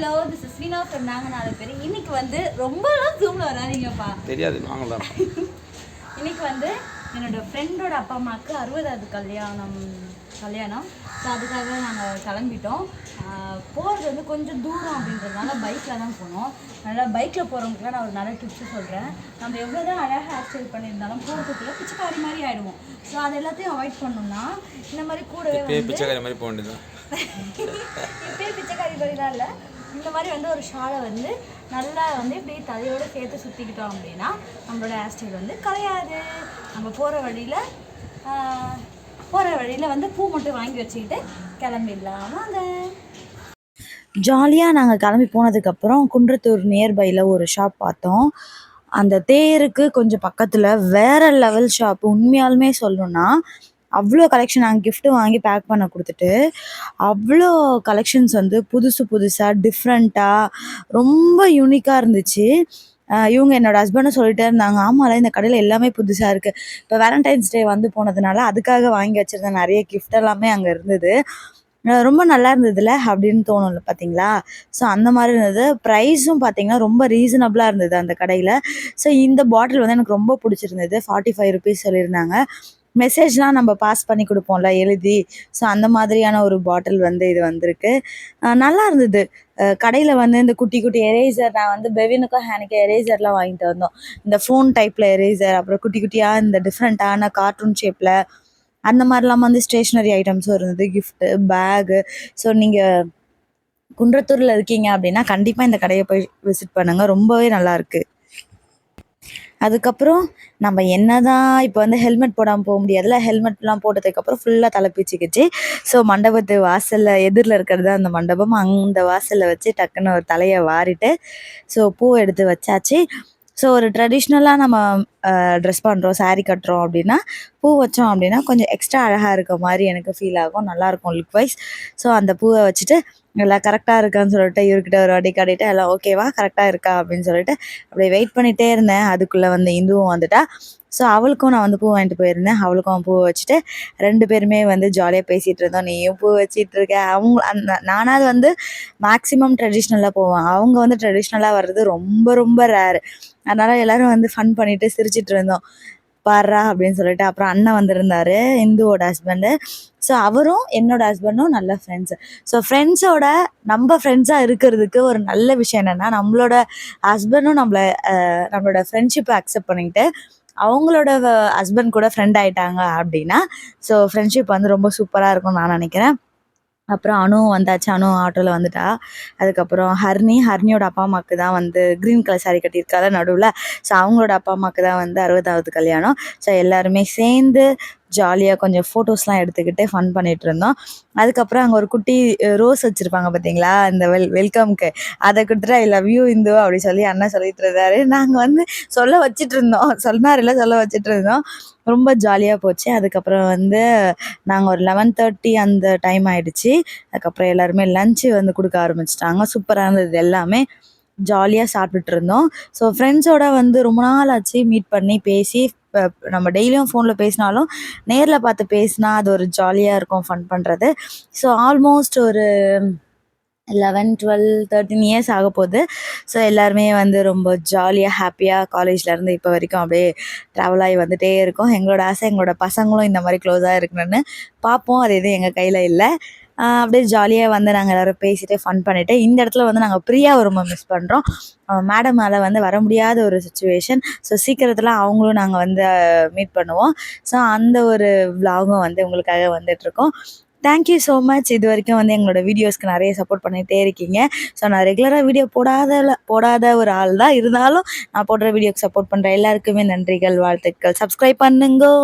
Hello this is Veena from நாங்கள் நாலு பேர் இன்னைக்கு வந்து ரொம்பலாம் ஜூமில் வராதீங்கப்பா. தெரியாது வாங்கலாம் இன்னைக்கு வந்து என்னோட ஃப்ரெண்டோட அப்பா அம்மாவுக்கு அறுபதாவது கல்யாணம் கல்யாணம். ஸோ அதுக்காக நாங்கள் கிளம்பிட்டோம். போகிறது வந்து கொஞ்சம் தூரம் அப்படின்றதுனால பைக்கில் தான் போனோம். அதனால் பைக்கில் போகிறவங்களுக்குலாம் நான் ஒரு நல்ல டிப்ஸ் சொல்கிறேன் நம்ம எவ்வளோ தான் அழகாக ஸ்டைல் பண்ணியிருந்தாலும் போகிறதுக்குள்ள பிச்சைக்காரி மாதிரி ஆகிடுவோம் ஸோ அது எல்லாத்தையும் அவாய்ட் பண்ணோம்னா இந்த மாதிரி கூடவே பிச்சைக்காரி மாதிரி போக வேண்டியதுதான். இப்பயே பிச்சைக்காரி மாதிரிலாம் இல்லை. இந்த மாதிரி வந்து ஒரு ஷாலை வந்து நல்லா வந்து இப்படி தலையோடு சேர்த்து சுற்றிக்கிட்டோம் அப்படின்னா நம்மளோட ஹேர் ஸ்டைல் வந்து கலையாது. நம்ம போகிற வழியில் போகிற வழியில் வந்து பூ மட்டும் வாங்கி வச்சுக்கிட்டு கிளம்பிடலாம். வாங்க. ஜாலியாக நாங்கள் கிளம்பி போனதுக்கப்புறம் குன்றத்தூர் நியர்பையில் ஒரு ஷாப் பார்த்தோம். அந்த தேருக்கு கொஞ்சம் பக்கத்தில் வேற லெவல் ஷாப் உண்மையாலுமே சொல்லணும்னா அவ்வளோ கலெக்ஷன் நாங்கள் கிஃப்ட்டு வாங்கி பேக் பண்ண கொடுத்துட்டு அவ்வளோ கலெக்ஷன்ஸ் வந்து புதுசு புதுசாக டிஃப்ரெண்ட்டாக ரொம்ப யூனிக்காக இருந்துச்சு. இவங்க என்னோடய ஹஸ்பண்டும் சொல்லிட்டே இருந்தாங்க. ஆமாம்ல இந்த கடையில் எல்லாமே புதுசாக இருக்குது இப்போ வேலண்டைன்ஸ் டே வந்து போனதுனால அதுக்காக வாங்கி வச்சுருந்த நிறைய கிஃப்ட் எல்லாமே அங்கே இருந்தது. ரொம்ப நல்லா இருந்ததுல அப்படின்னு தோணும்ல பார்த்தீங்களா ஸோ அந்த மாதிரி இருந்தது. ப்ரைஸும் பார்த்தீங்கன்னா ரொம்ப ரீசனபிளாக இருந்தது அந்த கடையில். ஸோ இந்த பாட்டில் வந்து எனக்கு ரொம்ப பிடிச்சிருந்தது. ஃபார்ட்டி ஃபைவ் ருபீஸ் சொல்லியிருந்தாங்க. மெசேஜ்லாம் நம்ம பாஸ் பண்ணி கொடுப்போம்ல எழுதி. ஸோ அந்த மாதிரியான ஒரு பாட்டில் வந்து இது வந்திருக்கு. நல்லா இருந்தது. கடையில் வந்து இந்த குட்டி குட்டி எரேசர் நான் வந்து பெவினுக்கும் ஹேனுக்கு எரேசர்லாம் வாங்கிட்டு வந்தோம். இந்த ஃபோன் டைப்பில் எரேசர் அப்புறம் குட்டி குட்டியாக இந்த டிஃப்ரெண்ட்டான கார்ட்டூன் ஷேப்பில் அந்த மாதிரிலாம் வந்து ஸ்டேஷ்னரி ஐட்டம்ஸும் இருந்தது. கிஃப்ட்டு பேகு ஸோ நீங்கள் குன்றத்தூரில் இருக்கீங்க அப்படின்னா கண்டிப்பாக இந்த கடையை போய் விசிட் பண்ணுங்கள் ரொம்பவே நல்லாயிருக்கு அதுக்கப்புறம் நம்ம என்னதான் இப்போ வந்து ஹெல்மெட் போடாமல் போக முடியாதுல்ல ஹெல்மெட்லாம் போட்டதுக்கப்புறம் ஃபுல்லாக தலை பிச்சுக்கிச்சு ஸோ மண்டபத்து வாசலில் எதிரில் இருக்கிறது அந்த மண்டபம் அந்த வாசலில் வச்சு டக்குன்னு ஒரு தலையை வாரிட்டு ஸோ பூ எடுத்து வச்சாச்சு. ஸோ ஒரு ட்ரெடிஷ்னலாக நம்ம ட்ரெஸ் பண்ணுறோம் சாரீ கட்டுறோம் அப்படின்னா பூ வச்சோம் அப்படின்னா கொஞ்சம் எக்ஸ்ட்ரா அழகாக இருக்க மாதிரி எனக்கு ஃபீல் ஆகும் நல்லாயிருக்கும் லுக் வைஸ் ஸோ அந்த பூவை வச்சுட்டு எல்லாம் கரெக்டாக இருக்கான்னு சொல்லிட்டு இவர்கிட்ட ஒரு வாட்டி காட்டிட்டு எல்லாம் ஓகேவா கரெக்டாக இருக்கா? அப்படின்னு சொல்லிட்டு அப்படியே வெயிட் பண்ணிகிட்டே இருந்தேன். அதுக்குள்ளே வந்து இந்துவும் வந்துட்டா. ஸோ அவளுக்கும் நான் வந்து பூ வாங்கிட்டு போயிருந்தேன். அவளுக்கும் பூ வச்சுட்டு ரெண்டு பேருமே வந்து ஜாலியாக பேசிகிட்டு இருந்தோம். நீயும் பூ வச்சிட்டு இருக்க. அவங்க அந்த நானாவது வந்து மேக்ஸிமம் ட்ரெடிஷ்னலாக போவேன். அவங்க வந்து ட்ரெடிஷ்னலாக வர்றது ரொம்ப ரொம்ப ரேரு அதனால் எல்லோரும் வந்து ஃபன் பண்ணிவிட்டு சிரிச்சிட்டு இருந்தோம். பாடுறா அப்படின்னு சொல்லிட்டு அப்புறம் அண்ணன் வந்திருந்தாரு இந்துவோட ஹஸ்பண்டு ஸோ அவரும் என்னோட ஹஸ்பண்டும் நல்ல ஃப்ரெண்ட்ஸு ஸோ ஃப்ரெண்ட்ஸோட நம்ம ஃப்ரெண்ட்ஸாக இருக்கிறதுக்கு ஒரு நல்ல விஷயம் என்னென்னா நம்மளோட ஹஸ்பண்டும் நம்மளை நம்மளோட ஃப்ரெண்ட்ஷிப்பை அக்செப்ட் பண்ணிக்கிட்டு அவங்களோட ஹஸ்பண்ட் கூட ஃப்ரெண்ட் ஆயிட்டாங்க அப்படின்னா ஸோ ஃப்ரெண்ட்ஷிப் வந்து ரொம்ப சூப்பராக இருக்கும்னு நான் நினைக்கிறேன். அப்புறம் அணு வந்தாச்சு. அணு ஆட்டோவில் வந்துட்டா. அதுக்கப்புறம் ஹர்னி ஹர்னியோட அப்பா அம்மாவுக்கு தான் வந்து க்ரீன் கலர் சாரி கட்டியிருக்கால நடுவில். ஸோ அவங்களோட அப்பா அம்மாவுக்கு தான் வந்து அறுபதாவது கல்யாணம். ஸோ எல்லாருமே சேர்ந்து ஜாலியாக கொஞ்சம் ஃபோட்டோஸ்லாம் எடுத்துக்கிட்டு ஃபன் பண்ணிட்டு இருந்தோம் அதுக்கப்புறம் அங்கே ஒரு குட்டி ரோஸ் வச்சுருப்பாங்க பார்த்தீங்களா இந்த வெல் வெல்கம்க்கு அதை கொடுத்துட்டு ஐ லவ் யூ இந்து அப்படி சொல்லி அண்ணன் சொல்லிட்டு இருந்தாரு. நாங்கள் வந்து சொல்ல வச்சுட்டு இருந்தோம் சொன்னார்ல சொல்ல வச்சுட்டு இருந்தோம் ரொம்ப ஜாலியாக போச்சு. அதுக்கப்புறம் வந்து நாங்கள் ஒரு லெவன் தேர்ட்டி அந்த டைம் ஆயிடுச்சு. அதுக்கப்புறம் எல்லாருமே லஞ்சு வந்து கொடுக்க ஆரம்பிச்சிட்டாங்க. சூப்பராக இருந்தது எல்லாமே. ஜாலியாக சாப்பிட்டுட்டு இருந்தோம் ஸோ ஃப்ரெண்ட்ஸோட வந்து ரொம்ப நாள் ஆச்சு மீட் பண்ணி பேசி இப்போ நம்ம டெய்லியும் ஃபோனில் பேசினாலும் நேரில் பார்த்து பேசினா அது ஒரு ஜாலியாக இருக்கும் ஃபன் பண்ணுறது ஸோ ஆல்மோஸ்ட் ஒரு லெவன் டுவெல் தேர்ட்டின் இயர்ஸ் ஆக போகுது. ஸோ எல்லாருமே வந்து ரொம்ப ஜாலியாக ஹாப்பியாக காலேஜ்லேருந்து இப்போ வரைக்கும் அப்படியே ட்ராவல் ஆகி வந்துட்டே இருக்கும். எங்களோட ஆசை எங்களோட பசங்களும் இந்த மாதிரி க்ளோஸாக இருக்கணும்னு பார்ப்போம். அது எதுவும் எங்கள் கையில் இல்லை. அப்படியே ஜாலியாக வந்து நாங்கள் எல்லோரும் பேசிட்டு ஃபன் பண்ணிவிட்டு இந்த இடத்துல வந்து நாங்கள் பிரியாவை ரொம்ப மிஸ் பண்ணுறோம் மேடமால் வந்து வர முடியாத ஒரு சுச்சுவேஷன் ஸோ சீக்கிரத்தில் அவங்களும் நாங்கள் வந்து மீட் பண்ணுவோம். ஸோ அந்த ஒரு விலாகும் வந்து உங்களுக்காக வந்துட்டுருக்கோம் தேங்க்யூ ஸோ மச் இது வரைக்கும் வந்து எங்களோட வீடியோஸ்க்கு நிறைய சப்போர்ட் பண்ணிகிட்டே இருக்கீங்க. ஸோ நான் ரெகுலராக வீடியோ போடாத போடாத ஒரு ஆள் தான். இருந்தாலும் நான் போடுற வீடியோக்கு சப்போர்ட் பண்ணுற எல்லாருக்குமே நன்றிகள் வாழ்த்துக்கள். சப்ஸ்கிரைப் பண்ணுங்கோ.